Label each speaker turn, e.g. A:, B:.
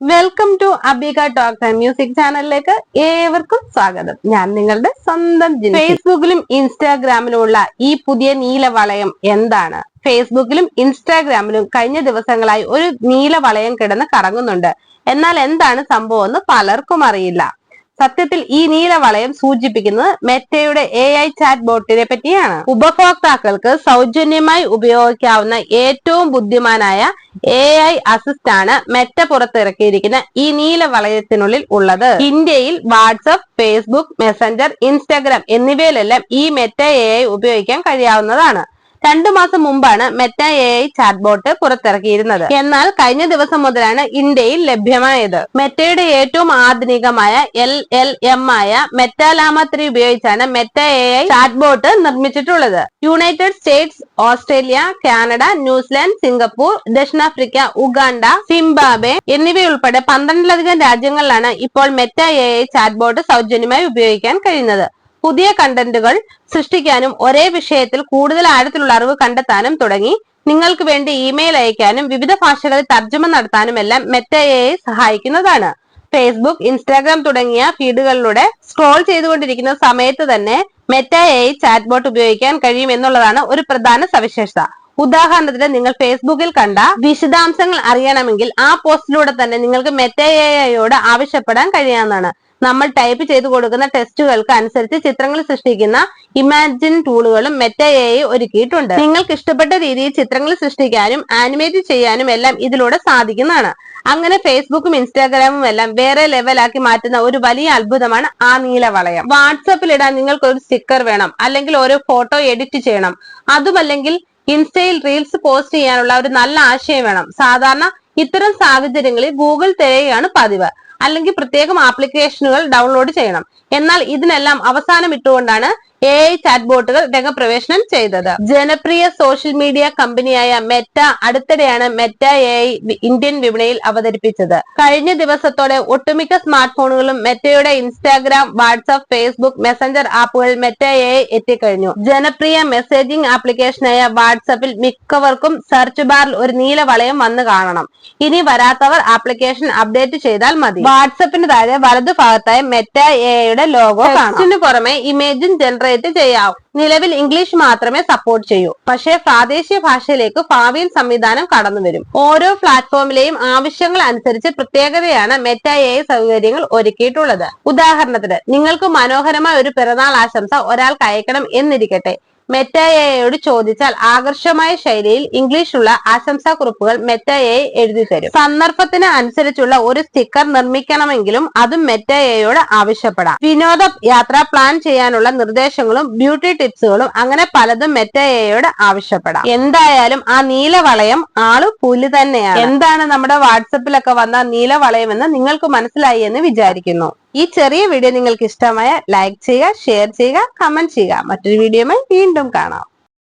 A: Welcome to Abhika talks and music ചാനലിലേക്ക് ഏവർക്കും സ്വാഗതം. ഞാൻ നിങ്ങളുടെ സ്വന്തം ഫേസ്ബുക്കിലും ഫേസ്ബുക്കിലും ഇൻസ്റ്റാഗ്രാമിലുമുള്ള ഈ പുതിയ നീല വളയം എന്താണ്? ഫേസ്ബുക്കിലും ഇൻസ്റ്റാഗ്രാമിലും കഴിഞ്ഞ ദിവസങ്ങളായി ഒരു നീല വളയം കിടന്ന് കറങ്ങുന്നുണ്ട്. എന്നാൽ എന്താണ് സംഭവം എന്ന് പലർക്കും അറിയില്ല. സത്യത്തിൽ ഈ നീല വളയം സൂചിപ്പിക്കുന്നത് മെറ്റയുടെ എ ഐ ചാറ്റ് ബോട്ടിനെ പറ്റിയാണ്. ഉപഭോക്താക്കൾക്ക് സൗജന്യമായി ഉപയോഗിക്കാവുന്ന ഏറ്റവും ബുദ്ധിമാനായ എ ഐ അസിസ്റ്റ് ആണ് മെറ്റ പുറത്തിറക്കിയിരിക്കുന്ന ഈ നീല വളയത്തിനുള്ളിൽ ഉള്ളത്. ഇന്ത്യയിൽ വാട്സപ്പ് ഫേസ്ബുക്ക് മെസ്സഞ്ചർ ഇൻസ്റ്റാഗ്രാം എന്നിവയിലെല്ലാം ഈ മെറ്റ എ ഐ ഉപയോഗിക്കാൻ കഴിയാവുന്നതാണ്. രണ്ടു മാസം മുമ്പാണ് മെറ്റ എ ഐ ചാറ്റ്ബോട്ട് പുറത്തിറക്കിയിരുന്നത്. എന്നാൽ കഴിഞ്ഞ ദിവസം മുതലാണ് ഇന്ത്യയിൽ ലഭ്യമായത്. മെറ്റയുടെ ഏറ്റവും ആധുനികമായ എൽ എൽ എം ആയ മെറ്റാലാമ ത്രീ ഉപയോഗിച്ചാണ് Meta A I chatbot നിർമ്മിച്ചിട്ടുള്ളത്. United States Australia Canada New Zealand Singapore ദക്ഷിണാഫ്രിക്ക ഉഗാണ്ട സിംബാബെ എന്നിവയുൾപ്പെടെ പന്ത്രണ്ടിലധികം രാജ്യങ്ങളിലാണ് ഇപ്പോൾ മെറ്റ എ ഐ ചാറ്റ്ബോട്ട് സൗജന്യമായി ഉപയോഗിക്കാൻ കഴിയുന്നത്. പുതിയ കണ്ടന്റുകൾ സൃഷ്ടിക്കാനും ഒരേ വിഷയത്തിൽ കൂടുതൽ ആഴത്തിലുള്ള അറിവ് കണ്ടെത്താനും തുടങ്ങി. നിങ്ങൾക്ക് വേണ്ടി ഇമെയിൽ അയക്കാനും വിവിധ ഭാഷകളിൽ തർജമ നടത്താനും എല്ലാം മെറ്റ എ സഹായിക്കുന്നതാണ്. ഫേസ്ബുക്ക് ഇൻസ്റ്റാഗ്രാം തുടങ്ങിയ ഫീഡുകളിലൂടെ സ്ക്രോൾ ചെയ്തുകൊണ്ടിരിക്കുന്ന സമയത്ത് തന്നെ മെറ്റ എ ചാറ്റ് ബോട്ട് ഉപയോഗിക്കാൻ കഴിയും എന്നുള്ളതാണ് ഒരു പ്രധാന സവിശേഷത. ഉദാഹരണത്തിന് നിങ്ങൾ ഫേസ്ബുക്കിൽ കണ്ട വിശദാംശങ്ങൾ അറിയണമെങ്കിൽ ആ പോസ്റ്റിലൂടെ തന്നെ നിങ്ങൾക്ക് മെറ്റ എയോട് ആവശ്യപ്പെടാൻ കഴിയാവുന്നതാണ്. നമ്മൾ ടൈപ്പ് ചെയ്ത് കൊടുക്കുന്ന ടെസ്റ്റുകൾക്ക് അനുസരിച്ച് ചിത്രങ്ങൾ സൃഷ്ടിക്കുന്ന ഇമാജിൻ ടൂളുകളും മെറ്റ എ ഒരുക്കിയിട്ടുണ്ട്. നിങ്ങൾക്ക് ഇഷ്ടപ്പെട്ട രീതിയിൽ ചിത്രങ്ങൾ സൃഷ്ടിക്കാനും ആനിമേറ്റ് ചെയ്യാനും എല്ലാം ഇതിലൂടെ സാധിക്കുന്നതാണ്. അങ്ങനെ ഫേസ്ബുക്കും ഇൻസ്റ്റാഗ്രാമും എല്ലാം വേറെ ലെവലാക്കി മാറ്റുന്ന ഒരു വലിയ അത്ഭുതമാണ് ആ നീല വളയം വാട്സപ്പിൽ ഇടാൻ നിങ്ങൾക്ക് ഒരു സ്റ്റിക്കർ വേണം അല്ലെങ്കിൽ ഒരു ഫോട്ടോ എഡിറ്റ് ചെയ്യണം. അതുമല്ലെങ്കിൽ ഇൻസ്റ്റയിൽ റീൽസ് പോസ്റ്റ് ചെയ്യാനുള്ള ഒരു നല്ല ആശയം വേണം. സാധാരണ ഇത്തരം സാഹചര്യങ്ങളിൽ ഗൂഗിൾ തിരയുകയാണ് പതിവ്. അല്ലെങ്കിൽ പ്രത്യേകം ആപ്ലിക്കേഷനുകൾ ഡൗൺലോഡ് ചെയ്യണം. എന്നാൽ ഇതിനെല്ലാം അവസാനം ഇട്ടുകൊണ്ടാണ് എ ഐ ചാറ്റ് ബോട്ടുകൾ രംഗപ്രവേശനം ചെയ്തത്. ജനപ്രിയ സോഷ്യൽ മീഡിയ കമ്പനിയായ മെറ്റ അടുത്തിടെയാണ് മെറ്റ എ ഐ ഇന്ത്യൻ വിപണിയിൽ അവതരിപ്പിച്ചത്. കഴിഞ്ഞ ദിവസത്തോടെ ഒട്ടുമിക്ക സ്മാർട്ട് ഫോണുകളും മെറ്റയുടെ ഇൻസ്റ്റാഗ്രാം വാട്സ്ആപ്പ് ഫേസ്ബുക്ക് മെസ്സഞ്ചർ ആപ്പുകൾ മെറ്റ എ ഐ എത്തിക്കഴിഞ്ഞു. ജനപ്രിയ മെസ്സേജിംഗ് ആപ്ലിക്കേഷനായ വാട്സാപ്പിൽ മിക്കവർക്കും സെർച്ച് ബാറിൽ ഒരു നീല വളയം വന്ന് കാണണം. ഇനി വരാത്തവർ ആപ്ലിക്കേഷൻ അപ്ഡേറ്റ് ചെയ്താൽ മതി. വാട്സപ്പിന് താഴെ വലതു ഭാഗത്തായി മെറ്റ ഐയുടെ ലോഗോ കാണാം. പുറമെ ഇമേജും ജനറേറ്റ് ചെയ്യാവും. നിലവിൽ ഇംഗ്ലീഷ് മാത്രമേ സപ്പോർട്ട് ചെയ്യൂ. പക്ഷേ പ്രാദേശിക ഭാഷയിലേക്ക് ഭാവിയിൽ സംവിധാനം കടന്നുവരും ഓരോ പ്ലാറ്റ്ഫോമിലെയും ആവശ്യങ്ങൾ അനുസരിച്ച് പ്രത്യേകതയാണ് മെറ്റ എ സൗകര്യങ്ങൾ ഒരുക്കിയിട്ടുള്ളത്. ഉദാഹരണത്തിന് നിങ്ങൾക്ക് മനോഹരമായ ഒരു പിറന്നാൾ ആശംസ ഒരാൾക്ക് അയക്കണം എന്നിരിക്കട്ടെ. മെറ്റയോട് ചോദിച്ചാൽ ആകർഷമായ ശൈലിയിൽ ഇംഗ്ലീഷുള്ള ആശംസാക്കുറിപ്പുകൾ മെറ്റായയെ എഴുതി തരും. സന്ദർഭത്തിന് അനുസരിച്ചുള്ള ഒരു സ്റ്റിക്കർ നിർമ്മിക്കണമെങ്കിലും അതും മെറ്റായയോട് ആവശ്യപ്പെടാം. വിനോദ യാത്ര പ്ലാൻ ചെയ്യാനുള്ള നിർദ്ദേശങ്ങളും ബ്യൂട്ടി ടിപ്സുകളും അങ്ങനെ പലതും മെറ്റായയോട് ആവശ്യപ്പെടാം. എന്തായാലും ആ നീല വളയം ആൾ പുലി തന്നെയാണ്. എന്താണ് നമ്മുടെ വാട്സപ്പിലൊക്കെ വന്ന നീല വളയം എന്ന് നിങ്ങൾക്ക് മനസ്സിലായി എന്ന് വിചാരിക്കുന്നു. ഈ ചെറിയ വീഡിയോ നിങ്ങൾക്ക് ഇഷ്ടമായ ലൈക്ക് ചെയ്യുക ഷെയർ ചെയ്യുക കമന്റ് ചെയ്യുക. മറ്റൊരു വീഡിയോയുമായി വീണ്ടും കാണാം.